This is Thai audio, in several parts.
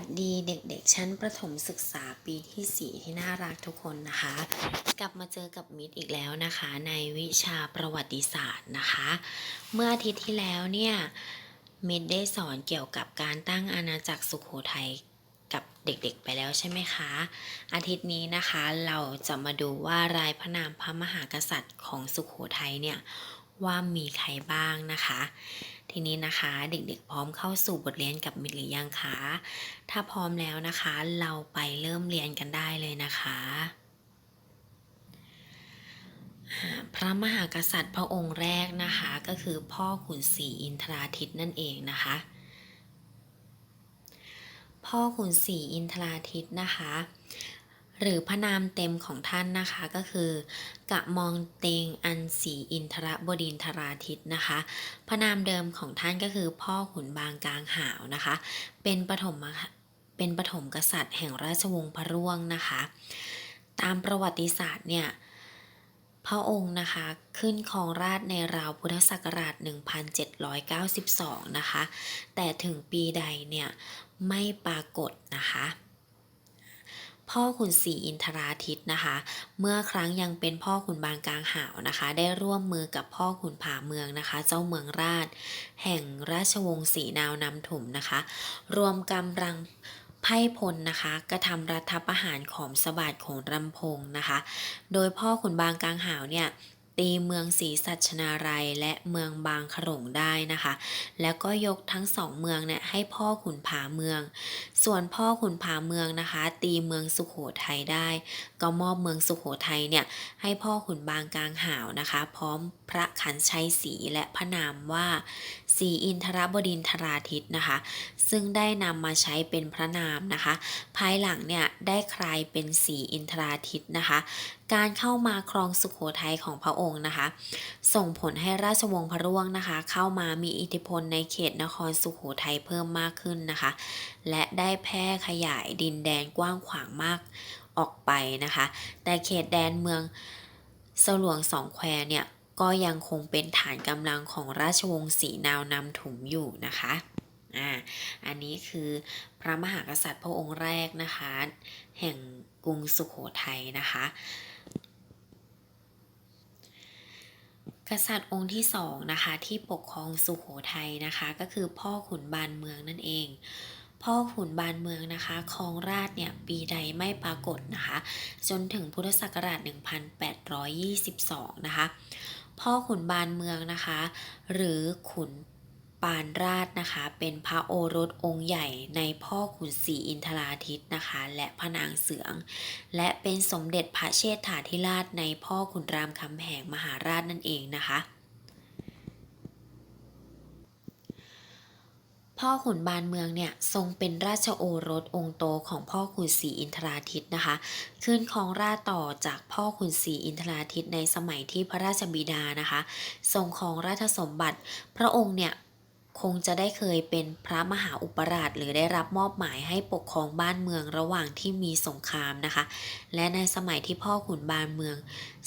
วัสดีเด็กๆ ชั้นประถมศึกษาปีที่ 4 ที่น่ารักทุกคนนะคะ กลับมาเจอกับมิตรอีกแล้วนะคะ ในวิชาประวัติศาสตร์นะคะ เมื่ออาทิตย์ที่แล้วเนี่ยมิตรได้สอนเกี่ยวกับการตั้งอาณาจักรสุขโขทัยกับเด็กๆไปแล้วใช่ไหมคะ อาทิตย์นี้นะคะเราจะมาดูว่ารายพระนามพระมหากษัตริย์ของสุขโขทัยเนี่ยว่ามีใครบ้างนะคะ ทีนี้นะคะเด็กๆพร้อมเข้าสู่บทเรียนกับมิตรหรือยังคะ ถ้าพร้อมแล้วนะคะ เราไปเริ่มเรียนกันได้เลยนะคะ พระมหากษัตริย์พระองค์แรกนะคะก็คือพ่อขุนศรีอินทราทิตนั่นเองนะคะ พ่อขุนศรีอินทราทิตนะคะ หรือพระนามเต็มของท่านนะคะก็คือกะมองเตงอันศรีอินทรบดินทราทิตนะคะ พระนามเดิมของท่านก็คือพ่อขุนบางกลางหาวนะคะ เป็นปฐมเป็นปฐมกษัตริย์แห่งราชวงศ์พระร่วงนะคะ ตามประวัติศาสตร์เนี่ยพระองค์นะคะขึ้นครองราชในราวพุทธศักราช 1792 นะคะ แต่ถึงปีใดเนี่ยไม่ปรากฏนะคะ พ่อขุนศรีอินทราทิตนะคะ เมื่อครั้งยังเป็นพ่อขุนบางกลางหาวนะคะ ได้ร่วมมือกับพ่อขุนผาเมืองนะคะ เจ้าเมืองราช แห่งราชวงศ์ศรีนาวนำถุมนะคะ รวมกำลังไพ่พลนะคะกระทำรัฐประหารขอมสบาดของรำพงนะคะ โดยพ่อขุนบางกลางหาวเนี่ย ตีเมืองศรีสัชนาลัยและเมืองบางขลงได้นะคะ แล้วก็ยกทั้งสองเมืองเนี่ยให้พ่อขุนผาเมือง ส่วนพ่อขุนผาเมืองนะคะ ตีเมืองสุขโขทัยได้ ก็มอบเมืองสุขโขทัยเนี่ยให้พ่อขุนบางกลางหาวนะคะ พร้อมพระขันชัยศรีและพระนามว่าศรีอินทรบดินทราทิตนะคะ ซึ่งได้นำมาใช้เป็นพระนามนะคะ ภายหลังเนี่ยได้คลายเป็นศรีอินทราทิตนะคะ การเข้ามาครองสุขโขทัยของพระองค์นะคะ ส่งผลให้ราชวงศ์พระร่วงนะคะ เข้ามามีอิทธิพลในเขตนครสุขโขทัยเพิ่มมากขึ้นนะคะ และได้แพร่ขยายดินแดนกว้างขวางมากออกไปนะคะ แต่เขตแดนเมืองสลวงสองแควเนี่ยก็ยังคงเป็นฐานกำลังของราชวงศ์ศรีนาวนำถุมอยู่นะคะอ่าอันนี้คือพระมหากษัตริย์พระองค์แรกนะคะ แห่งกรุงสุขโขทัยนะคะ กษัตริย์องค์ที่สองนะคะที่ปกครองสุขโขทัยนะคะก็คือพ่อขุนบานเมืองนั่นเอง พ่อขุนบานเมืองนะคะครองราชเนี่ยปีใดไม่ปรากฏนะคะ จนถึงพุทธศักราช 1822 นะคะ พ่อขุนบานเมืองนะคะ หรือขุน ปานราชนะคะ เป็นพระโอรสองค์ใหญ่ในพ่อขุนศรีอินทราทิตนะคะ และพระนางเสือง และเป็นสมเด็จพระเชษฐาธิราชในพ่อขุนรามคำแหงมหาราชนั่นเองนะคะพ่อขุนบานเมืองเนี่ยทรงเป็นราชโอรสองค์โตของพ่อขุนศรีอินทราทิตนะคะ ขึ้นครองราชต่อจากพ่อขุนศรีอินทราทิตในสมัยที่พระราชบิดานะคะ ทรงครองราชสมบัติ พระองค์เนี่ย คงจะได้เคยเป็นพระมหาอุปราช หรือได้รับมอบหมายให้ปกครองบ้านเมืองระหว่างที่มีสงครามนะคะ และในสมัยที่พ่อขุนบานเมือง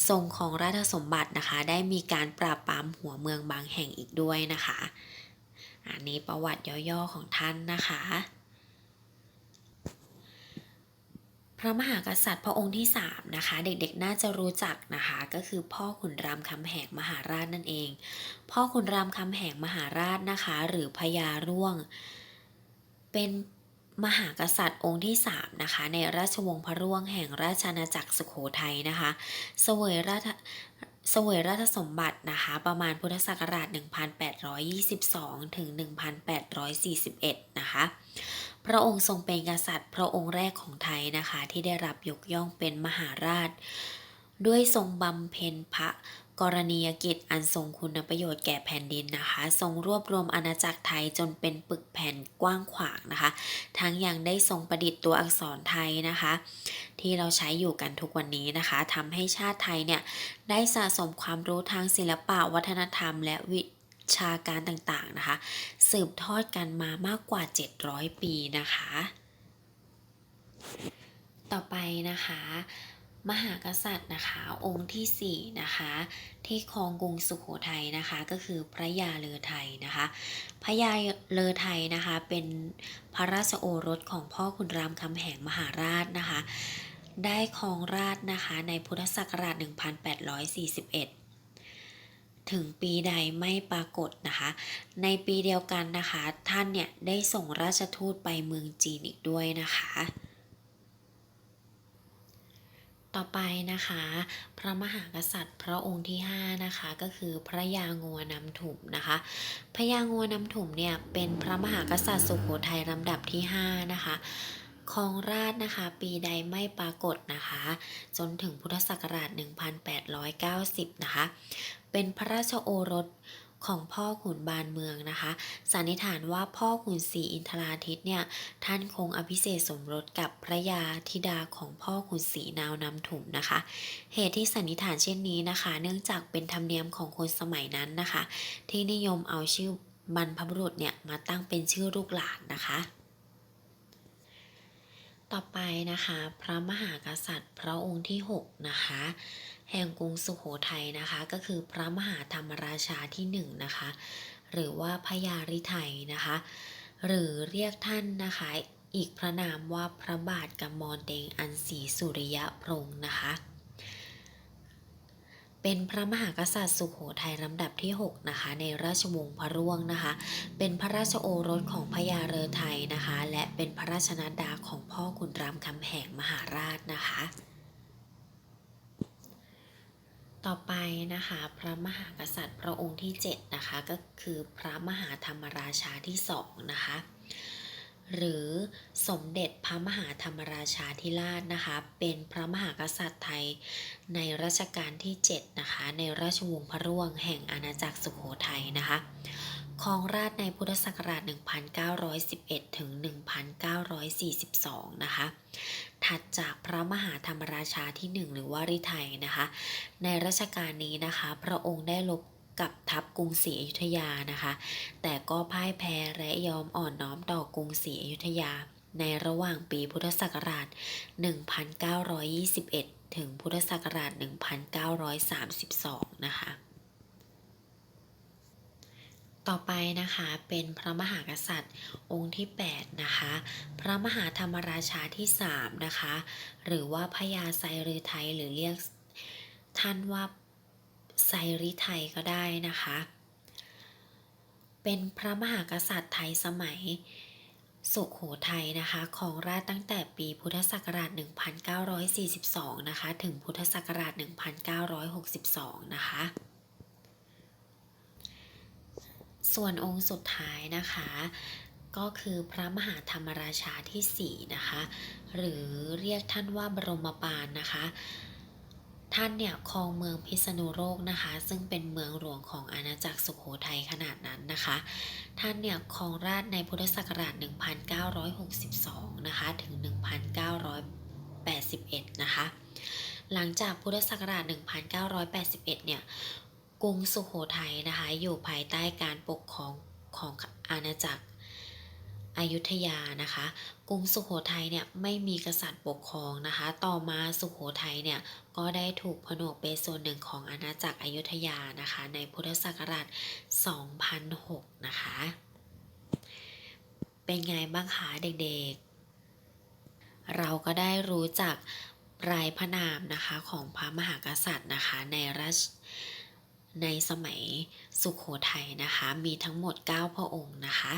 ทรงของราชสมบัตินะคะ ได้มีการปราบปรามหัวเมืองบางแห่งอีกด้วยนะคะ อันนี้ประวัติย่อๆของท่านนะคะ พระมหากษัตริย์พระองค์ที่ 3 นะคะ เด็กๆน่าจะรู้จักนะคะ ก็คือพ่อขุนรามคำแหงมหาราชนั่นเอง พ่อขุนรามคำแหงมหาราชนะคะ หรือพญาร่วง เป็นมหากษัตริย์องค์ที่ 3 นะคะ ในราชวงศ์พระร่วงแห่งราชอาณาจักรสุโขทัยนะคะเสวยราชเสวยราชสมบัตินะคะ ประมาณพุทธศักราช 1822 ถึง 1841 นะคะ พระองค์ทรงเป็นกษัตริย์ พระองค์แรกของไทยนะคะ ที่ได้รับยกย่องเป็นมหาราช ด้วยทรงบำเพ็ญพระกรณียกิจอันทรงคุณประโยชน์แก่แผ่นดินนะคะ ทรงรวบรวมอาณาจักรไทยจนเป็นปึกแผ่นกว้างขวางนะคะ ทั้งยังได้ทรงประดิษฐ์ตัวอักษรไทยนะคะ ที่เราใช้อยู่กันทุกวันนี้นะคะทำให้ชาติไทยเนี่ยได้สะสมความรู้ทางศิลปะวัฒนธรรม และวิ ชาการต่างๆนะคะ สืบทอดกันมามากกว่า 700 ปีนะคะ ต่อไปนะคะ มหากษัตริย์นะคะองค์ที่ 4 นะคะ ที่ครองกรุงสุโขทัยนะคะ ก็คือพระยาเลอไทยนะคะ พระยาเลอไทยนะคะเป็นพระราชโอรสของพ่อขุนรามคำแหงมหาราชนะคะได้ครองราชนะคะในพุทธศักราช 1841 ถึงปีใดไม่ปรากฏนะคะ ในปีเดียวกันนะคะ ท่านเนี่ยได้ส่งราชทูตไปเมืองจีนอีกด้วยนะคะ ต่อไปนะคะ พระมหากษัตริย์พระองค์ที่ 5 นะคะ ก็คือพระยางัวนำถุมนะคะ พระยางัวนำถุมเนี่ยเป็นพระมหากษัตริย์สุโขทัยลำดับที่ 5 นะคะครองราชนะคะปีใดไม่ปรากฏนะคะ จนถึงพุทธศักราช 1890 นะคะ เป็นพระราชโอรสของพ่อขุนบานเมืองนะคะ สันนิษฐานว่าพ่อขุนศรีอินทราทิตเนี่ย ท่านคงอภิเษกสมรสกับพระยาธิดาของพ่อขุนศรีนาวนำถุมนะคะ เหตุที่สันนิษฐานเช่นนี้นะคะ เนื่องจากเป็นธรรมเนียมของคนสมัยนั้นนะคะ ที่นิยมเอาชื่อบรรพบุรุษเนี่ยมาตั้งเป็นชื่อลูกหลานนะคะ ต่อไปนะคะ พระมหากษัตริย์พระองค์ที่ 6 นะคะ แห่งกรุงสุโขทัยนะคะ ก็คือพระมหาธรรมราชาที่1นนะคะ หรือว่าพญาริไทยนะคะ หรือเรียกท่านนะคะ อีกพระนามว่าพระบาทกมรเดงอันศรีสุริยะพรงค์นะคะ เป็นพระมหากษัตริย์สุโขทัยลำดับที่ 6 นะคะ ในราชวงศ์พระร่วงนะคะ เป็นพระราชโอรสของพญาเรือไทยนะคะ และเป็นพระราชนัดดาของพ่อขุนรามคำแหงมหาราชนะคะ ต่อไปนะคะพระมหากษัตริย์พระองค์ที่ 7 นะคะ ก็คือพระมหาธรรมราชาที่2นะคะ หรือสมเด็จพระมหาธรรมราชาธิราชนะคะ เป็นพระมหากษัตริย์ไทยในรัชกาลที่ 7 นะคะ ในราชวงศ์พระร่วงแห่งอาณาจักรสุโขทัยนะคะ ครองราชในพุทธศักราช 1911 ถึง 1942 นะคะ ถัดจากพระมหาธรรมราชาที่ 1 หรือว่าริไทยนะคะ ในรัชกาลนี้นะคะ พระองค์ได้ลบกับทัพกรุงศรีอยุธยานะคะ แต่ก็พ่ายแพ้และยอมอ่อนน้อมต่อกรุงศรีอยุธยา ในระหว่างปีพุทธศักราช 1921 ถึงพุทธศักราช 1932 นะคะ ต่อไปนะคะเป็นพระมหากษัตริย์ องค์ที่ 8 นะคะ พระมหาธรรมราชาที่ 3 นะคะ หรือว่าพญาไซรือไทยหรือเรียกท่านว่าไซริไทยก็ได้นะคะ เป็นพระมหากษัตริย์ไทยสมัยสุขโขทัยนะคะของราชตั้งแต่ปีพุทธศักราช 1942 นะคะ ถึงพุทธศักราช 1962 นะคะ ส่วนองค์สุดท้ายนะคะ ก็คือพระมหาธรรมราชาที่4นะคะ หรือเรียกท่านว่าบรมปานนะคะ ท่านเนี่ยครองเมืองพิษณุโลกนะคะ ซึ่งเป็นเมืองหลวงของอาณาจักรสุโขทัยขนาดนั้นนะคะ ท่านเนี่ยครองราชในพุทธศักราช 1962 นะคะ ถึง 1981 นะคะหลังจากพุทธศักราช 1981 เนี่ย กรุงสุโขทัยนะคะ อยู่ภายใต้การปกครองของอาณาจักรอยุธยานะคะ กรุงสุโขทัยเนี่ยไม่มีกษัตริย์ปกครองนะคะ ต่อมาสุโขทัยเนี่ยก็ได้ถูกผนวกเป็นส่วนหนึ่งของอาณาจักรอยุธยานะคะ ในพุทธศักราช 2006 นะคะ เป็นไงบ้างคะเด็กๆ เราก็ได้รู้จักปลายพระนามนะคะของพระมหากษัตริย์นะคะในรัช ในสมัยสุขโขทัยนะคะ มีทั้งหมด 9 พระองค์นะคะ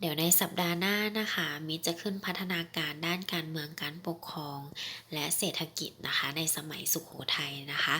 เดี๋ยวในสัปดาห์หน้านะคะมิจะขึ้นพัฒนาการด้านการเมืองการปกครอง และเศรษฐกิจนะคะ ในสมัยสุขโขทัยนะคะ